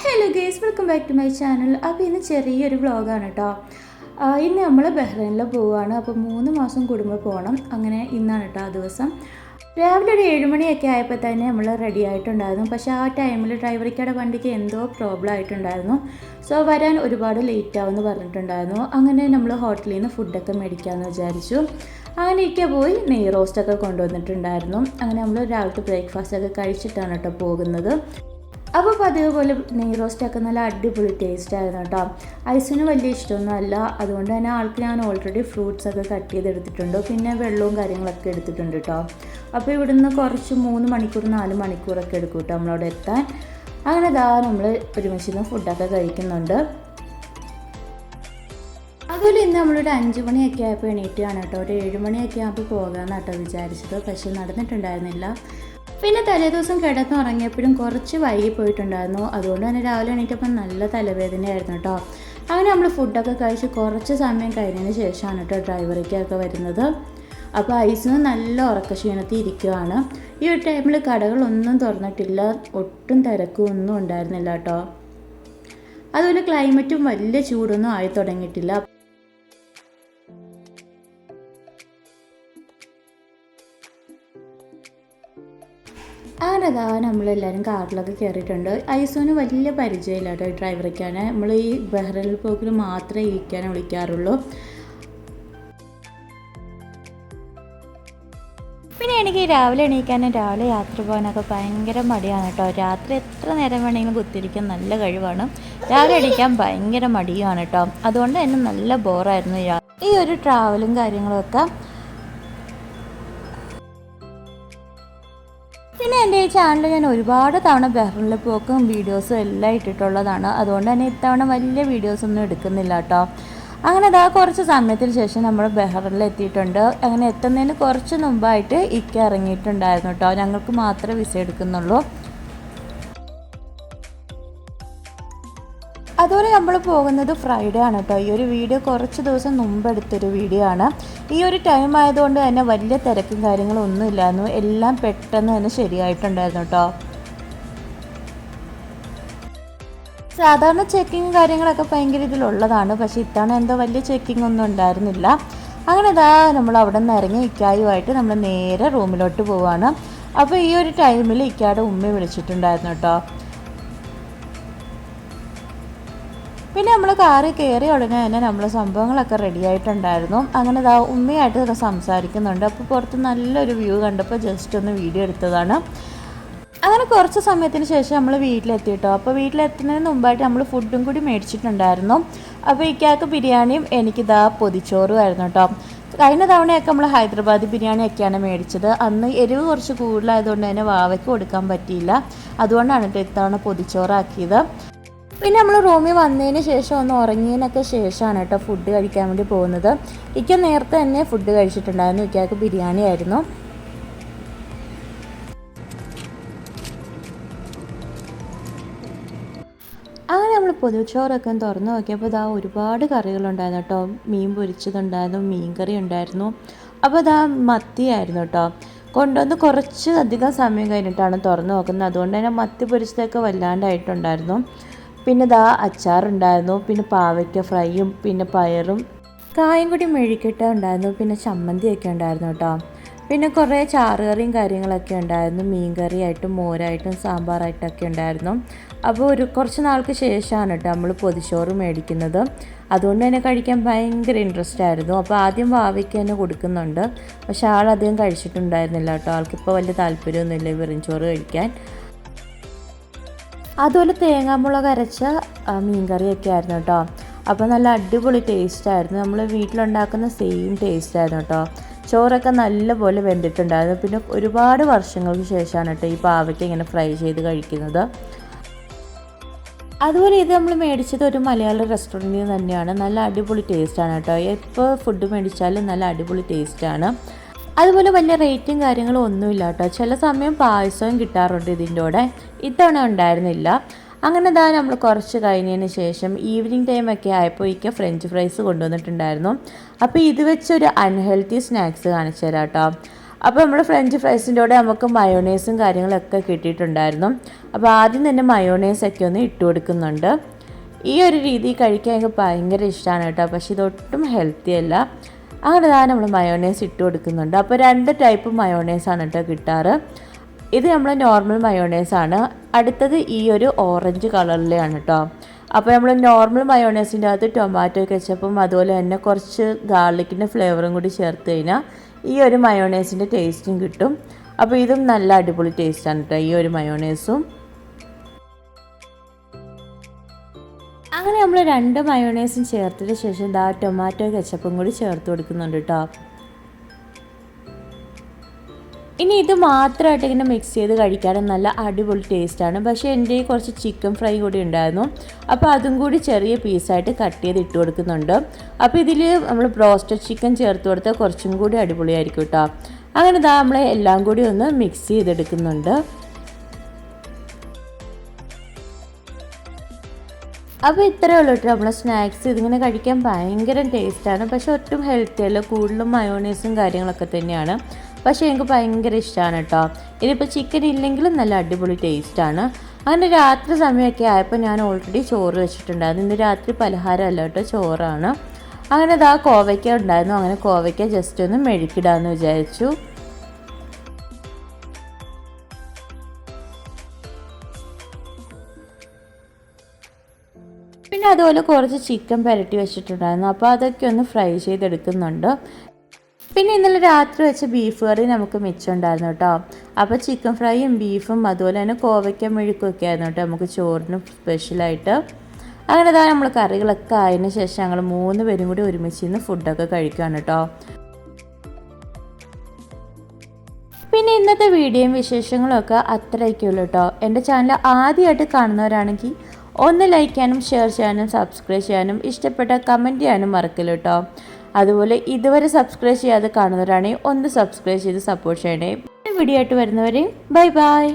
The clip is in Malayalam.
Hello guys welcome back to my channel അപ്പോൾ ഇന്ന് ചെറിയൊരു വ്ളോഗാണ് കേട്ടോ ഇന്ന് നമ്മൾ ബഹ്റൈനിൽ പോവുകയാണ് അപ്പോൾ മൂന്ന് മാസം കൂടുമ്പോൾ പോകണം അങ്ങനെ ഇന്നാണ് കേട്ടോ ആ ദിവസം. രാവിലെ ഒരു ഏഴുമണിയൊക്കെ ആയപ്പോൾ തന്നെ നമ്മൾ റെഡി ആയിട്ടുണ്ടായിരുന്നു. പക്ഷേ ആ ടൈമിൽ ഡ്രൈവറിക്കയുടെ വണ്ടിക്ക് എന്തോ പ്രോബ്ലം ആയിട്ടുണ്ടായിരുന്നു. സോ വരാൻ ഒരുപാട് ലേറ്റ് ആവുമെന്ന് പറഞ്ഞിട്ടുണ്ടായിരുന്നു. അങ്ങനെ നമ്മൾ ഹോട്ടലിൽ നിന്ന് ഫുഡൊക്കെ മേടിക്കാമെന്ന് വിചാരിച്ചു. അങ്ങനെയൊക്കെ പോയി നെയ് റോസ്റ്റൊക്കെ കൊണ്ടുവന്നിട്ടുണ്ടായിരുന്നു. അങ്ങനെ നമ്മൾ രാവിലത്തെ ബ്രേക്ക്ഫാസ്റ്റ് ഒക്കെ കഴിച്ചിട്ടാണ് കേട്ടോ പോകുന്നത്. അപ്പോൾ പതിവ് പോലെ നെയ് റോസ്റ്റൊക്കെ നല്ല അടിപൊളി ടേസ്റ്റ് ആയിരുന്നു കേട്ടോ. ഐസിന് വലിയ ഇഷ്ടമൊന്നും അല്ല. അതുകൊണ്ട് തന്നെ ആൾക്ക് ഞാൻ ഓൾറെഡി ഫ്രൂട്ട്സ് ഒക്കെ കട്ട് ചെയ്തെടുത്തിട്ടുണ്ട്. പിന്നെ വെള്ളവും കാര്യങ്ങളൊക്കെ എടുത്തിട്ടുണ്ട് കേട്ടോ. അപ്പോൾ ഇവിടുന്ന് കുറച്ച് മൂന്ന് മണിക്കൂർ നാല് മണിക്കൂറൊക്കെ എടുക്കും കേട്ടോ നമ്മളവിടെ എത്താൻ. അങ്ങനെ ഇതാ നമ്മൾ ഒരുമിച്ച് ഫുഡൊക്കെ കഴിക്കുന്നുണ്ട്. അതുപോലെ ഇന്ന് നമ്മളൊരു അഞ്ച് മണിയൊക്കെ ആയപ്പോൾ എണീറ്റാണ് കേട്ടോ. ഒരു ഏഴ് മണിയൊക്കെ ആകുമ്പോൾ പോകാമെന്നാട്ടോ വിചാരിച്ചത്. പക്ഷെ നടന്നിട്ടുണ്ടായിരുന്നില്ല. പിന്നെ തലേദിവസം കിടന്ന് ഉറങ്ങിയപ്പോഴും കുറച്ച് വൈകി പോയിട്ടുണ്ടായിരുന്നു. അതുകൊണ്ട് തന്നെ രാവിലെ എണീറ്റപ്പോൾ നല്ല തലവേദനയായിരുന്നു കേട്ടോ. അങ്ങനെ നമ്മൾ ഫുഡൊക്കെ കഴിച്ച് കുറച്ച് സമയം കഴിഞ്ഞതിന് ശേഷമാണ് കേട്ടോ ഡ്രൈവറിക്കൊക്കെ വരുന്നത്. അപ്പോൾ ഐസിന് നല്ല ഉറക്കക്ഷീണത്തിൽ ഇരിക്കുകയാണ് ഈ ഒരു ടൈമിൽ കടകളൊന്നും തുറന്നിട്ടില്ല. ഒട്ടും തിരക്കും ഒന്നും ഉണ്ടായിരുന്നില്ല കേട്ടോ. അതുപോലെ ക്ലൈമറ്റും വലിയ ചൂടൊന്നും ആയി തുടങ്ങിയിട്ടില്ല. അങ്ങനെ അതാ നമ്മളെല്ലാവരും കാറിലൊക്കെ കയറിയിട്ടുണ്ട് ഐസോന് വലിയ പരിചയമില്ല കേട്ടോ ഡ്രൈവറിക്കാണ് നമ്മൾ ഈ ബഹ്റൈനിൽ പോക്കിൽ മാത്രമേ ഇരിക്കാൻ വിളിക്കാറുള്ളൂ. പിന്നെ എനിക്ക് രാവിലെ എണീക്കാനും രാവിലെ യാത്ര പോകാനൊക്കെ ഭയങ്കര മടിയാണ് കേട്ടോ. രാത്രി എത്ര നേരം വേണമെങ്കിലും കുത്തിരിക്കാൻ നല്ല കഴിവാണ്. രാവിലെ എണീക്കാൻ ഭയങ്കര മടിയുമാണ് കേട്ടോ. അതുകൊണ്ട് തന്നെ നല്ല ബോറായിരുന്നു ഈ ഒരു ട്രാവലും കാര്യങ്ങളൊക്കെ. പിന്നെ എന്റെ ഈ ചാനൽ ഞാൻ ഒരുപാട് തവണ ബഹ്റിനിൽ പോക്കും വീഡിയോസും എല്ലാം ഇട്ടിട്ടുള്ളതാണ്. അതുകൊണ്ട് തന്നെ ഇത്തവണ വലിയ വീഡിയോസൊന്നും എടുക്കുന്നില്ല കേട്ടോ അങ്ങനെ അതാ കുറച്ച് സമയത്തിന് ശേഷം നമ്മൾ ബെഹ്റിൽ എത്തിയിട്ടുണ്ട്. അങ്ങനെ എത്തുന്നതിന് കുറച്ച് മുമ്പായിട്ട് ഇക്ക ഇറങ്ങിയിട്ടുണ്ടായിരുന്നു കേട്ടോ ഞങ്ങൾക്ക് മാത്രമേ വിസ എടുക്കുന്നുള്ളൂ. അതുപോലെ നമ്മൾ പോകുന്നത് ഫ്രൈഡേ ആണ് കേട്ടോ ഈ ഒരു വീഡിയോ കുറച്ച് ദിവസം മുമ്പ് എടുത്തൊരു വീഡിയോ ആണ്. ഈ ഒരു ടൈം ആയതുകൊണ്ട് തന്നെ വലിയ തിരക്കും കാര്യങ്ങളും ഒന്നും ഇല്ലായിരുന്നു. എല്ലാം പെട്ടെന്ന് തന്നെ ശരിയായിട്ടുണ്ടായിരുന്നു കേട്ടോ സാധാരണ ചെക്കിങ് കാര്യങ്ങളൊക്കെ ഭയങ്കര ഇതിലുള്ളതാണ്. പക്ഷേ ഇത്തവണ എന്തോ വലിയ ചെക്കിംഗ് ഒന്നും ഉണ്ടായിരുന്നില്ല. അങ്ങനെ ഇതാ നമ്മൾ അവിടെ നിന്ന് ഇറങ്ങി ഇക്കായുമായിട്ട് നമ്മൾ നേരെ റൂമിലോട്ട് പോവുകയാണ് അപ്പോൾ ഈ ഒരു ടൈമിൽ ഇക്കായുടെ ഉമ്മ വിളിച്ചിട്ടുണ്ടായിരുന്നു കേട്ടോ പിന്നെ നമ്മൾ കാറിൽ കയറി ഉടനെ തന്നെ നമ്മൾ സംഭവങ്ങളൊക്കെ റെഡി ആയിട്ടുണ്ടായിരുന്നു. അങ്ങനെ ഇതാ ഉമ്മയായിട്ട് സംസാരിക്കുന്നുണ്ട്. അപ്പോൾ പുറത്ത് നല്ലൊരു വ്യൂ കണ്ടപ്പോൾ ജസ്റ്റ് ഒന്ന് വീഡിയോ എടുത്തതാണ്. അങ്ങനെ കുറച്ച് സമയത്തിന് ശേഷം നമ്മൾ വീട്ടിലെത്തിയിട്ടോ അപ്പോൾ വീട്ടിലെത്തുന്നതിന് മുമ്പായിട്ട് നമ്മൾ ഫുഡും കൂടി മേടിച്ചിട്ടുണ്ടായിരുന്നു. അപ്പോൾ ഇക്കാക്ക് ബിരിയാണിയും എനിക്കിതാ പൊതിച്ചോറും ആയിരുന്നു കേട്ടോ കഴിഞ്ഞ തവണയൊക്കെ നമ്മൾ ഹൈദരാബാദി ബിരിയാണിയൊക്കെയാണ് മേടിച്ചത്. അന്ന് എരിവ് കുറച്ച് കൂടുതലായതുകൊണ്ട് തന്നെ വാവയ്ക്ക് കൊടുക്കാൻ പറ്റിയില്ല. അതുകൊണ്ടാണ് കേട്ടോ ഇത്തവണ പൊതിച്ചോറാക്കിയത്. പിന്നെ നമ്മൾ റൂമിൽ വന്നതിന് ശേഷം ഒന്ന് ഉറങ്ങിയതിനൊക്കെ ശേഷമാണ് കേട്ടോ ഫുഡ് കഴിക്കാൻ വേണ്ടി പോകുന്നത്. ഇക്ക നേരത്തെ തന്നെ ഫുഡ് കഴിച്ചിട്ടുണ്ടായിരുന്നു. ഇക്കക്ക് ബിരിയാണി ആയിരുന്നു. അങ്ങനെ നമ്മൾ പൊതുച്ചോറൊക്കെ തുറന്ന് നോക്കിയപ്പോൾ ഇതാ ഒരുപാട് കറികളുണ്ടായിരുന്നു കേട്ടോ. മീൻ പൊരിച്ചതുണ്ടായിരുന്നു മീൻ കറി ഉണ്ടായിരുന്നു. അപ്പോൾ ഇതാ മത്തിയായിരുന്നു കേട്ടോ. കൊണ്ടുവന്ന് കുറച്ച് അധികം സമയം കഴിഞ്ഞിട്ടാണ് തുറന്ന് നോക്കുന്നത്. അതുകൊണ്ട് തന്നെ മത്തി പൊരിച്ചതൊക്കെ വല്ലാണ്ടായിട്ടുണ്ടായിരുന്നു. പിന്നെ ദാ അച്ചാറുണ്ടായിരുന്നു പിന്നെ പാവയ്ക്ക ഫ്രൈയും പിന്നെ പയറും. കായും കൂടി മെഴുകിട്ട ഉണ്ടായിരുന്നു പിന്നെ ചമ്മന്തിയൊക്കെ ഉണ്ടായിരുന്നു കേട്ടോ. പിന്നെ കുറേ ചാറുകറിയും കാര്യങ്ങളൊക്കെ ഉണ്ടായിരുന്നു മീൻ കറിയായിട്ടും മോരായിട്ടും സാമ്പാറായിട്ടൊക്കെ ഉണ്ടായിരുന്നു. അപ്പോൾ ഒരു കുറച്ച് നാൾക്ക് ശേഷമാണ് കേട്ടോ നമ്മൾ പൊതിച്ചോറ് മേടിക്കുന്നത്. അതുകൊണ്ട് തന്നെ കഴിക്കാൻ ഭയങ്കര ഇൻട്രസ്റ്റ് ആയിരുന്നു. അപ്പോൾ ആദ്യം വാവയ്ക്ക് തന്നെ കൊടുക്കുന്നുണ്ട്. പക്ഷെ ആളധികം കഴിച്ചിട്ടുണ്ടായിരുന്നില്ല കേട്ടോ. ആൾക്കിപ്പോൾ വലിയ താല്പര്യമൊന്നുമില്ല വെറും ചോറ് കഴിക്കാൻ. അതുപോലെ തേങ്ങാമുളക് അരച്ച മീൻ കറിയൊക്കെ ആയിരുന്നു കേട്ടോ അപ്പോൾ നല്ല അടിപൊളി ടേസ്റ്റ് ആയിരുന്നു. നമ്മൾ വീട്ടിലുണ്ടാക്കുന്ന സെയിം ടേസ്റ്റ് ആയിരുന്നു കേട്ടോ ചോറൊക്കെ നല്ലപോലെ വെന്തിട്ടുണ്ടായിരുന്നു. പിന്നെ ഒരുപാട് വർഷങ്ങൾക്ക് ശേഷമാണ് കേട്ടോ ഈ പാവയ്ക്ക് ഇങ്ങനെ ഫ്രൈ ചെയ്ത് കഴിക്കുന്നത്. അതുപോലെ ഇത് നമ്മൾ മേടിച്ചത് ഒരു മലയാള റെസ്റ്റോറന്റിൽ തന്നെയാണ്. നല്ല അടിപൊളി ടേസ്റ്റാണ് കേട്ടോ എപ്പോൾ ഫുഡ് മേടിച്ചാലും നല്ല അടിപൊളി ടേസ്റ്റാണ് അതുപോലെ വലിയ റേറ്റും കാര്യങ്ങളും ഒന്നുമില്ല കേട്ടോ. ചില സമയം പായസവും കിട്ടാറുണ്ട് ഇതിന്റെ കൂടെ. ഇത്തവണ ഉണ്ടായിരുന്നില്ല. അങ്ങനെ ഇതാ നമ്മൾ കുറച്ച് കഴിഞ്ഞതിന് ശേഷം ഈവനിങ് ടൈമൊക്കെ ആയപ്പോൾ ഇക്ക ഫ്രഞ്ച് ഫ്രൈസ് കൊണ്ടുവന്നിട്ടുണ്ടായിരുന്നു. അപ്പോൾ ഇത് വെച്ചൊരു അൺഹെൽത്തി സ്നാക്സ് കാണിച്ചു തരാം കേട്ടോ. അപ്പോൾ നമ്മൾ ഫ്രഞ്ച് ഫ്രൈസിന്റെ കൂടെ നമുക്ക് മയോണൈസും കാര്യങ്ങളൊക്കെ കിട്ടിയിട്ടുണ്ടായിരുന്നു. അപ്പോൾ ആദ്യം തന്നെ മയോണൈസൊക്കെ ഒന്ന് ഇട്ട് കൊടുക്കുന്നുണ്ട്. ഈ ഒരു രീതി കഴിക്കാൻ എനിക്ക് ഭയങ്കര ഇഷ്ടമാണ് കേട്ടോ. പക്ഷേ ഇതൊട്ടും ഹെൽത്തി അല്ല. അങ്ങനെ തന്നെ നമ്മൾ മയോണൈസ് ഇട്ട് കൊടുക്കുന്നുണ്ട്. അപ്പോൾ രണ്ട് ടൈപ്പ് മയോണൈസാണ് കേട്ടോ കിട്ടാറ്. ഇത് നമ്മൾ നോർമൽ മയോണൈസ് ആണ്. അടുത്തത് ഈ ഒരു ഓറഞ്ച് കളറിലെയാണ് കേട്ടോ അപ്പോൾ നമ്മൾ നോർമൽ മയോണൈസിന്റെ അകത്ത് ടൊമാറ്റോ കെച്ചപ്പും അതുപോലെ തന്നെ കുറച്ച് ഗാർലിക്കിന്റെ ഫ്ലേവറും കൂടി ചേർത്ത് കഴിഞ്ഞാൽ ഈ ഒരു മയോണൈസിന്റെ ടേസ്റ്റും കിട്ടും. അപ്പോൾ ഇതും നല്ല അടിപൊളി ടേസ്റ്റാണ് കേട്ടോ ഈ ഒരു മയോണൈസും അങ്ങനെ നമ്മൾ രണ്ട് മയോണൈസും ചേർത്തതിന് ശേഷം ദാ ടൊമാറ്റോ കെച്ചപ്പും കൂടി ചേർത്ത് കൊടുക്കുന്നുണ്ട് കേട്ടോ ഇനി ഇത് മാത്രമായിട്ട് ഇങ്ങനെ മിക്സ് ചെയ്ത് കഴിക്കാനും നല്ല അടിപൊളി ടേസ്റ്റാണ് പക്ഷേ എന്റെ കുറച്ച് ചിക്കൻ ഫ്രൈ കൂടി ഉണ്ടായിരുന്നു. അപ്പോൾ അതും കൂടി ചെറിയ പീസായിട്ട് കട്ട് ചെയ്ത് ഇട്ട് കൊടുക്കുന്നുണ്ട്. അപ്പോൾ ഇതിൽ നമ്മൾ ബ്രോസ്റ്റഡ് ചിക്കൻ ചേർത്ത് കൊടുത്താൽ കുറച്ചും കൂടി അടിപൊളിയായിരിക്കും കേട്ടോ അങ്ങനെ ഇതാ നമ്മൾ എല്ലാം കൂടി ഒന്ന് മിക്സ് ചെയ്തെടുക്കുന്നുണ്ട്. അപ്പോൾ ഇത്രയേ ഉള്ളൂ കേട്ടോ നമ്മളെ സ്നാക്സ്. ഇതിങ്ങനെ കഴിക്കാൻ ഭയങ്കര ടേസ്റ്റാണ് പക്ഷെ ഒട്ടും ഹെൽത്തി അല്ല. കൂടുതലും മയോണൈസും കാര്യങ്ങളൊക്കെ തന്നെയാണ്. പക്ഷേ എനിക്ക് ഭയങ്കര ഇഷ്ടമാണ് കേട്ടോ ഇതിപ്പോൾ ചിക്കൻ ഇല്ലെങ്കിലും നല്ല അടിപൊളി ടേസ്റ്റാണ് അങ്ങനെ രാത്രി സമയമൊക്കെ ആയപ്പോൾ ഞാൻ ഓൾറെഡി ചോറ് വെച്ചിട്ടുണ്ടായിരുന്നു. ഇന്ന് രാത്രി പലഹാരമല്ല കേട്ടോ ചോറാണ്. അങ്ങനെ ഇതാ കോവയ്ക്ക ഉണ്ടായിരുന്നു. അങ്ങനെ കോവയ്ക്ക ജസ്റ്റ് ഒന്ന് മെഴുക്കിടാമെന്ന് വിചാരിച്ചു. പിന്നെ അതുപോലെ കുറച്ച് ചിക്കൻ പുരട്ടി വെച്ചിട്ടുണ്ടായിരുന്നു. അപ്പോൾ അതൊക്കെ ഒന്ന് ഫ്രൈ ചെയ്തെടുക്കുന്നുണ്ട്. പിന്നെ ഇന്നലെ രാത്രി വെച്ച ബീഫ് കറി നമുക്ക് മിച്ചമുണ്ടായിരുന്നു കേട്ടോ അപ്പോൾ ചിക്കൻ ഫ്രൈയും ബീഫും അതുപോലെ തന്നെ കോവയ്ക്ക മെഴുക്കൊക്കെ ആയിരുന്നു കേട്ടോ നമുക്ക് ചോറിന് സ്പെഷ്യലായിട്ട് അങ്ങനെ ഇതാ നമ്മൾ കറികളൊക്കെ ആയതിനു ശേഷം ഞങ്ങൾ മൂന്ന് പേരും കൂടി ഒരുമിച്ച് ഇന്ന് ഫുഡൊക്കെ കഴിക്കുകയാണ് കേട്ടോ പിന്നെ ഇന്നത്തെ വീഡിയോയും വിശേഷങ്ങളും ഒക്കെ അത്രയൊക്കെയുള്ളൂ കേട്ടോ എന്റെ ചാനൽ ആദ്യമായിട്ട് കാണുന്നവരാണെങ്കിൽ ഒന്ന് ലൈക്ക് ചെയ്യാനും ഷെയർ ചെയ്യാനും സബ്സ്ക്രൈബ് ചെയ്യാനും ഇഷ്ടപ്പെട്ട കമന്റ് ചെയ്യാനും മറക്കില്ല കേട്ടോ അതുപോലെ ഇതുവരെ സബ്സ്ക്രൈബ് ചെയ്യാതെ കാണുന്നവരാണെങ്കിൽ ഒന്ന് സബ്സ്ക്രൈബ് ചെയ്ത് സപ്പോർട്ട് ചെയ്യണേ. വീഡിയോ ആയിട്ട് വരുന്നവരെയും ബൈ ബൈ